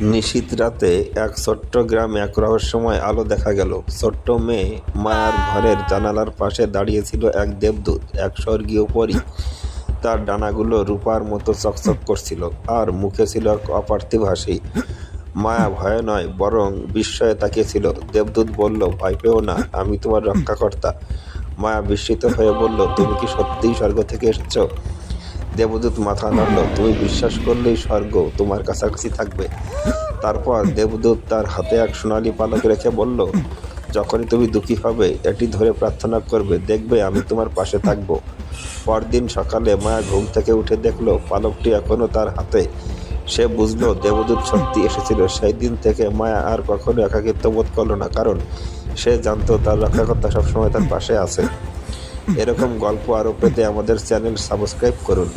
নিশীথ রাতে এক ছোট্ট গ্রামে এক রহস্যময় আলো দেখা গেল। ছোট্ট মেয়ে মায়ার ঘরের জানালার পাশে দাঁড়িয়েছিল এক দেবদূত, এক স্বর্গীয় পরী। তার ডানাগুলো রূপার মতো চকচক করছিল আর মুখে ছিল এক অপার্থিব হাসি। মায়া ভয়ে নয়, বরং বিস্ময়ে তাকিয়েছিল। দেবদূত বলল, ভয় পেও না, আমি তোমার রক্ষাকর্তা। মায়া বিস্মিত হয়ে বলল, তুমি কি সত্যিই স্বর্গ থেকে এসেছ? দেবদূত মাথা নাড়ল, তুমি বিশ্বাস করলেই স্বর্গ তোমার কাছাকাছি থাকবে। তারপর দেবদূত তার হাতে এক সোনালি পালক রেখে বলল, যখনই তুমি দুঃখী হবে, এটি ধরে প্রার্থনা করবে, দেখবে আমি তোমার পাশে থাকব। পরদিন সকালে মায়া ঘুম থেকে উঠে দেখল, পালকটি এখনও তার হাতে। সে বুঝলো দেবদূত সত্যি এসেছিল। সেই দিন থেকে মায়া আর কখনো একাকিত্ব বোধ করল না, কারণ সে জানতো তার রক্ষাকর্তা সবসময় তার পাশে আছে। এরকম গল্প আরও পেতে আমাদের চ্যানেল সাবস্ক্রাইব করুন।